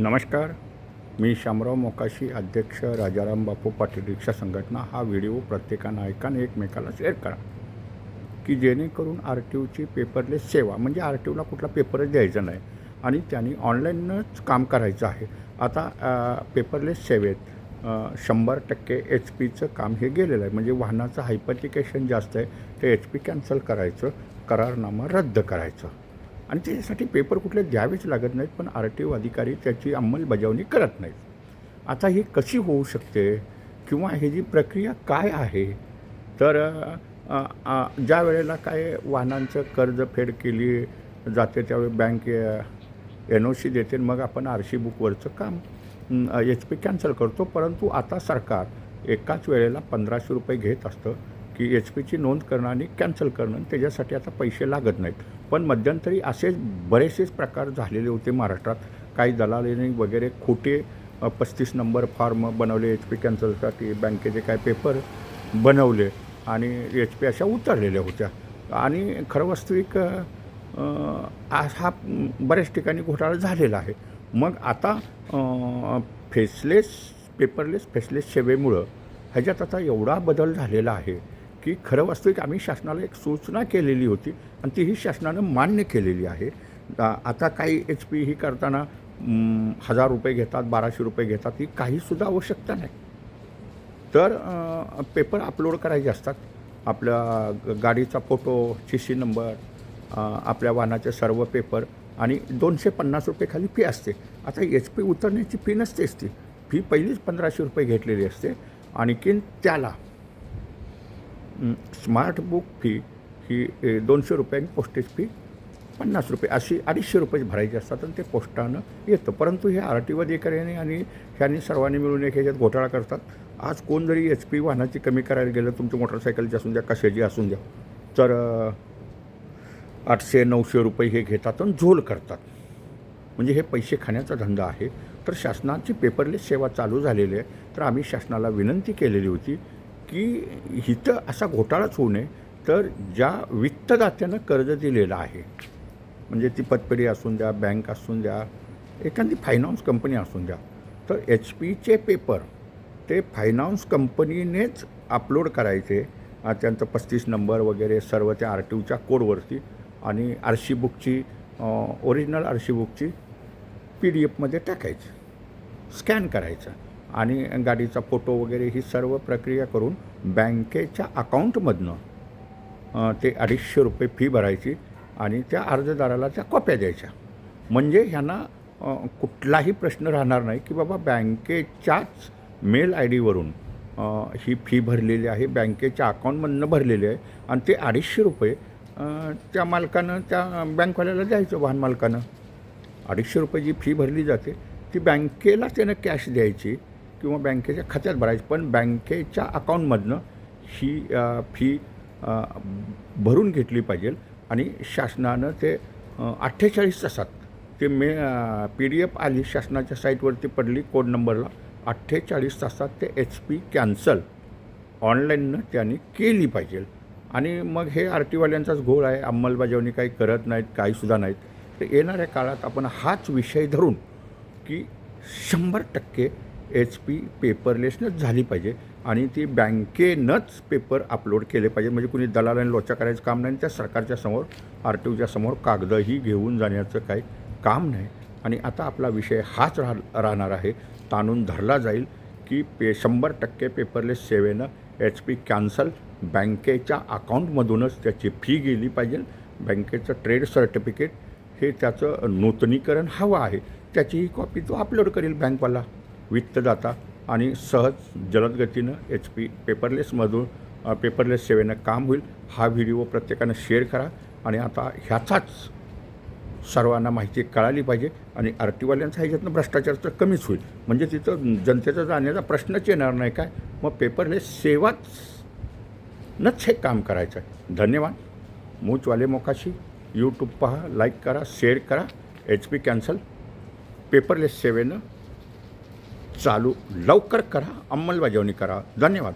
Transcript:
नमस्कार. मी शामराव मोकाशी अध्यक्ष राजाराम बापू पाटील रिक्षा संघटना. हा व्हिडिओ प्रत्येकानं ऐकाने एकमेकाला शेअर करा. की जेणेकरून आर टी ओची पेपरलेस सेवा म्हणजे आर टी ओला कुठला पेपरच द्यायचा नाही आणि त्यांनी ऑनलाईनच काम करायचं आहे. आता पेपरलेस सेवेत शंभर टक्के एच पीचं काम हे गेलेलं आहे. म्हणजे वाहनाचं हायपरटिकेशन जास्त आहे. ते एच पी कॅन्सल करायचं करारनामा रद्द करायचं. आणि त्याच्यासाठी पेपर कुठले द्यावेच लागत नाहीत पण आर टी ओ अधिकारी त्याची अंमलबजावणी करत नाहीत. आता ही कशी होऊ शकते किंवा ही जी प्रक्रिया काय आहे? तर ज्या वेळेला काय वाहनांचं कर्ज फेड केली जाते त्यावेळी बँक एन ओ सी देते मग आपण आर सी बुकवरचं काम एच पी कॅन्सल करतो. परंतु आता सरकार एकाच वेळेला पंधराशे रुपये घेत असतं. की एच पीची नोंद करणं आणि कॅन्सल करणं त्याच्यासाठी आता पैसे लागत नाहीत. पण मध्यंतरी असेच बरेचसेच प्रकार झालेले होते महाराष्ट्रात. काही दलालीने वगैरे खोटे पस्तीस नंबर फॉर्म बनवले एच पी कॅन्सलसाठी बँकेचे काय पेपर बनवले आणि एच पी अशा उतरलेल्या होत्या. आणि खरं वास्तविक आज हा बऱ्याच ठिकाणी घोटाळा झालेला आहे. मग आता फेसलेस पेपरलेस फेसलेस सेवेमुळं ह्याच्यात आता एवढा बदल झालेला आहे की खरं वास्तविक आम्ही शासनाला एक सूचना केलेली होती आणि तीही शासनानं मान्य केलेली आहे. आता काही एच पी ही करताना हजार रुपये घेतात बाराशे रुपये घेतात ही काहीसुद्धा आवश्यकता नाही. तर पेपर अपलोड करायचे असतात. आपल्या ग- गाडीचा फोटो सी सी नंबर आपल्या वाहनाचे सर्व पेपर आणि दोनशे पन्नास रुपये खाली फी असते. आता एच पी उतरण्याची फी नसतेच ती फी पहिलीच पंधराशे रुपये घेतलेली असते. आणखीन त्याला स्मार्ट बुक फी ही दोनशे रुपये आणि पोस्टेज फी पन्नास रुपये अशी अडीचशे रुपये भरायचे असतात आणि ते पोस्टानं येतं. परंतु हे आर टी ओ अधिकाऱ्याने आणि ह्यांनी सर्वांनी मिळून एक ह्याच्यात घोटाळा करतात. आज कोण जरी एच पी वाहनाची कमी करायला गेलं तुमची मोटरसायकलची असून द्या कशाची असून द्या तर आठशे नऊशे रुपये हे घेतात आणि झोल करतात. म्हणजे हे पैसे खाण्याचा धंदा आहे. तर शासनाची पेपरलेस सेवा चालू झालेली आहे. तर आम्ही शासनाला विनंती केलेली होती की इथं असा घोटाळाच होऊ नये तर ज्या वित्तदात्यानं कर्ज दिलेलं आहे म्हणजे ती पतपेढी असून द्या बँक असून द्या एखादी फायनान्स कंपनी असून द्या तर एच पीचे पेपर ते फायनान्स कंपनीनेच अपलोड करायचे. त्यांचं पस्तीस नंबर वगैरे सर्व त्या आर टी ओच्या कोडवरती आणि आर सी बुकची ओरिजिनल आर सी बुकची पी डी एफमध्ये टाकायची स्कॅन करायचं. आणि गाडीचा फोटो वगैरे ही सर्व प्रक्रिया करून बँकेच्या अकाउंटमधनं ते अडीचशे रुपये फी भरायची आणि त्या अर्जदाराला त्या कॉप्या द्यायच्या. म्हणजे ह्यांना कुठलाही प्रश्न राहणार नाही की बाबा बँकेच्याच मेल आय डीवरून ही फी भरलेली आहे बँकेच्या अकाउंटमधनं भरलेली आहे आणि ते अडीचशे रुपये त्या मालकानं त्या बँकवाल्याला द्यायचं वाहन मालकानं. अडीचशे रुपये जी फी भरली जाते ती बँकेला त्यानं कॅश द्यायची किंवा बँकेच्या खात्यात भरायची. पण बँकेच्या अकाउंटमधनं ही फी भरून घेतली पाहिजे आणि शासनानं ते अठ्ठेचाळीस तासात ते मे पी डी एफ आली शासनाच्या साईटवरती पडली कोड नंबरला अठ्ठेचाळीस तासात ते एच पी कॅन्सल. ऑनलाईननं त्यांनी केली पाहिजे. आणि मग हे आर टीवाल्यांचाच घोळ आहे अंमलबजावणी काही करत नाहीत काहीसुद्धा नाहीत. तर येणाऱ्या काळात आपण हाच विषय धरून की शंभर टक्के एच पी पेपरलेसनच झाली पाहिजे. आणि ती बँकेनंच पेपर अपलोड केले पाहिजे. म्हणजे कुणी दलालाने लोचा करायचं काम नाही. त्या सरकारच्या समोर आर टी ओच्या समोर कागदही घेऊन जाण्याचं काही काम नाही. आणि आता आपला विषय हाच राह राहणार आहे. ताणून धरला जाईल की पे शंभर टक्के पेपरलेस सेवेनं एच पी कॅन्सल बँकेच्या अकाउंटमधूनच त्याची फी गेली पाहिजे. बँकेचं ट्रेड सर्टिफिकेट हे त्याचं नूतनीकरण हवं आहे. त्याचीही कॉपी तो अपलोड करेल बँकवाला वित्तदाता आणि सहज जलदगतीनं एच पी पेपरलेसमधून पेपरलेस सेवेनं काम होईल. हा व्हिडिओ प्रत्येकानं शेअर करा आणि आता ह्याचाच सर्वांना माहिती कळाली पाहिजे आणि आर टीवाल्यांचा ह्याच्यातनं भ्रष्टाचार तर कमीच होईल. म्हणजे तिथं जनतेचा जाण्याचा प्रश्नच येणार नाही काय? मग पेपरलेस सेवाच नच हे काम करायचं आहे. धन्यवाद. मूचवाले मोकाशी. यूट्यूब पहा लाईक करा शेअर करा. एच पी कॅन्सल पेपरलेस सेवेनं चालू लवकर करा अंमलबजावणी करा. धन्यवाद.